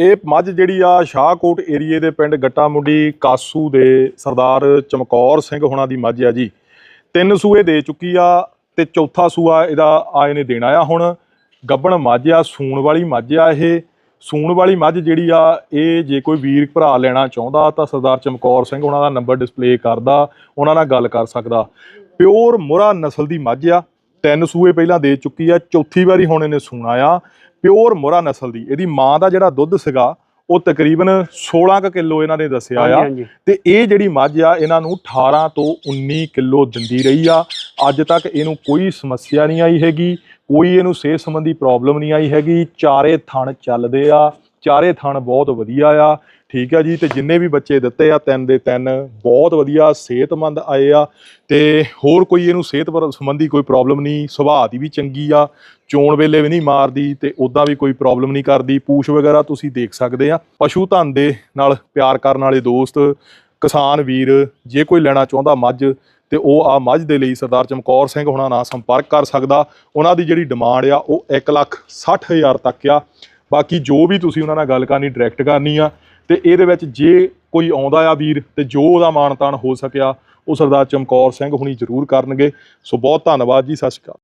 ਇਹ ਮੱਝ ਜਿਹੜੀ ਆ ਸ਼ਾਹਕੋਟ ਏਰੀਏ ਦੇ ਪਿੰਡ ਗੱਟਾ ਮੁੰਡੀ ਕਾਸੂ ਦੇ ਸਰਦਾਰ ਚਮਕੌਰ ਸਿੰਘ ਹੋਣਾ ਦੀ ਮੱਝ ਆ ਜੀ। ਤਿੰਨ ਸੂਏ ਦੇ ਚੁੱਕੀ ਆ ਤੇ ਚੌਥਾ ਸੂਆ ਇਹਦਾ ਆਏ ਨੇ ਦੇਣਾ ਆ ਹੁਣ। ਗੱਬਣ ਮੱਝ ਆ, ਸੂਣ ਵਾਲੀ ਮੱਝ ਆ ਇਹ। ਸੂਣ ਵਾਲੀ ਮੱਝ ਜਿਹੜੀ ਆ, ਇਹ ਜੇ ਕੋਈ ਵੀਰ ਭਰਾ ਲੈਣਾ ਚਾਹੁੰਦਾ ਤਾਂ ਸਰਦਾਰ ਚਮਕੌਰ ਸਿੰਘ ਉਹਨਾਂ ਦਾ ਨੰਬਰ ਡਿਸਪਲੇ ਕਰਦਾ, ਉਹਨਾਂ ਨਾਲ ਗੱਲ ਕਰ ਸਕਦਾ। ਪਿਓਰ ਮੁਰਾ ਨਸਲ ਦੀ ਮੱਝ ਆ, ਤਿੰਨ ਸੂਏ ਪਹਿਲਾਂ ਦੇ ਚੁੱਕੀ ਆ, ਚੌਥੀ ਵਾਰੀ ਹੁਣ ਇਹਨੇ ਸੂਣਾ ਆ। ਪਿਓਰ ਮੁਰਾ ਨਸਲ ਦੀ ਇਹਦੀ ਮਾਂ ਦਾ ਜਿਹੜਾ ਦੁੱਧ ਸੀਗਾ ਉਹ ਤਕਰੀਬਨ 16 ਕੁ ਕਿਲੋ ਇਹਨਾਂ ਨੇ ਦੱਸਿਆ ਆ। ਤੇ ਇਹ ਜਿਹੜੀ ਮੱਝ ਆ ਇਹਨਾਂ ਨੂੰ 18 ਤੋਂ 19 ਕਿਲੋ ਦਿੰਦੀ ਰਹੀ ਆ। ਅੱਜ ਤੱਕ ਇਹਨੂੰ ਕੋਈ ਸਮੱਸਿਆ ਨਹੀਂ ਆਈ ਹੈਗੀ ਕੋਈ ਇਹਨੂੰ ਸਿਹਤ ਸੰਬੰਧੀ ਪ੍ਰੋਬਲਮ ਨਹੀਂ ਆਈ ਹੈਗੀ। ਚਾਰੇ ਥਣ ਚੱਲਦੇ ਆ ਚਾਰੇ ਥਣ ਬਹੁਤ ਵਧੀਆ ਆ। ਠੀਕ ਆ ਜੀ, ਤੇ ਜਿੰਨੇ ਵੀ ਬੱਚੇ ਦਿੱਤੇ ਆ, ਤਿੰਨ ਦੇ ਤਿੰਨ ਬਹੁਤ ਵਧੀਆ, ਸਿਹਤਮੰਦ ਆਏ ਆ। ਤੇ ਹੋਰ ਕੋਈ ਇਹਨੂੰ ਸਿਹਤ ਸੰਬੰਧੀ ਕੋਈ ਪ੍ਰੋਬਲਮ ਨਹੀਂ, ਸੁਭਾਅ ਦੀ ਵੀ ਚੰਗੀ ਆ, ਚੋਣ ਵੇਲੇ ਵੀ ਨਹੀਂ ਮਾਰਦੀ, ਤੇ ਉਦਾਂ ਵੀ ਕੋਈ ਪ੍ਰੋਬਲਮ ਨਹੀਂ ਕਰਦੀ। ਪੂਛ ਵਗੈਰਾ ਤੁਸੀਂ ਦੇਖ ਸਕਦੇ ਆ। ਪਸ਼ੂ ਧਨ ਦੇ ਨਾਲ ਪਿਆਰ ਕਰਨ ਵਾਲੇ ਦੋਸਤ, ਕਿਸਾਨ ਵੀਰ, ਜੇ ਕੋਈ ਲੈਣਾ ਚਾਹੁੰਦਾ ਮੱਝ, ਤੇ ਉਹ ਆ ਮੱਝ ਦੇ ਲਈ ਸਰਦਾਰ ਚਮਕੌਰ ਸਿੰਘ ਹੁਣਾਂ ਨਾਲ ਸੰਪਰਕ ਕਰ ਸਕਦਾ। ਉਹਨਾਂ ਦੀ ਜਿਹੜੀ ਡਿਮਾਂਡ ਆ, ਉਹ 1 ਲੱਖ 60 ਹਜ਼ਾਰ ਤੱਕ ਆ। ਬਾਕੀ ਜੋ ਵੀ ਤੁਸੀਂ ਉਹਨਾਂ ਨਾਲ ਗੱਲ ਕਰਨੀ ਡਾਇਰੈਕਟ ਕਰਨੀ ਆ ਤੇ ਇਹਦੇ ਵਿੱਚ ਜੇ ਕੋਈ ਆਉਂਦਾ ਆ ਵੀਰ ਤੇ ਜੋ ਉਹਦਾ ਮਾਣ ਤਾਣ ਹੋ ਸਕਿਆ, ਉਹ ਸਰਦਾਰ ਚਮਕੌਰ ਸਿੰਘ ਹੁਣੀ ਜ਼ਰੂਰ ਕਰਨਗੇ। ਸੋ ਬਹੁਤ ਧੰਨਵਾਦ ਜੀ, ਸਤਿ ਸ਼੍ਰੀ ਅਕਾਲ।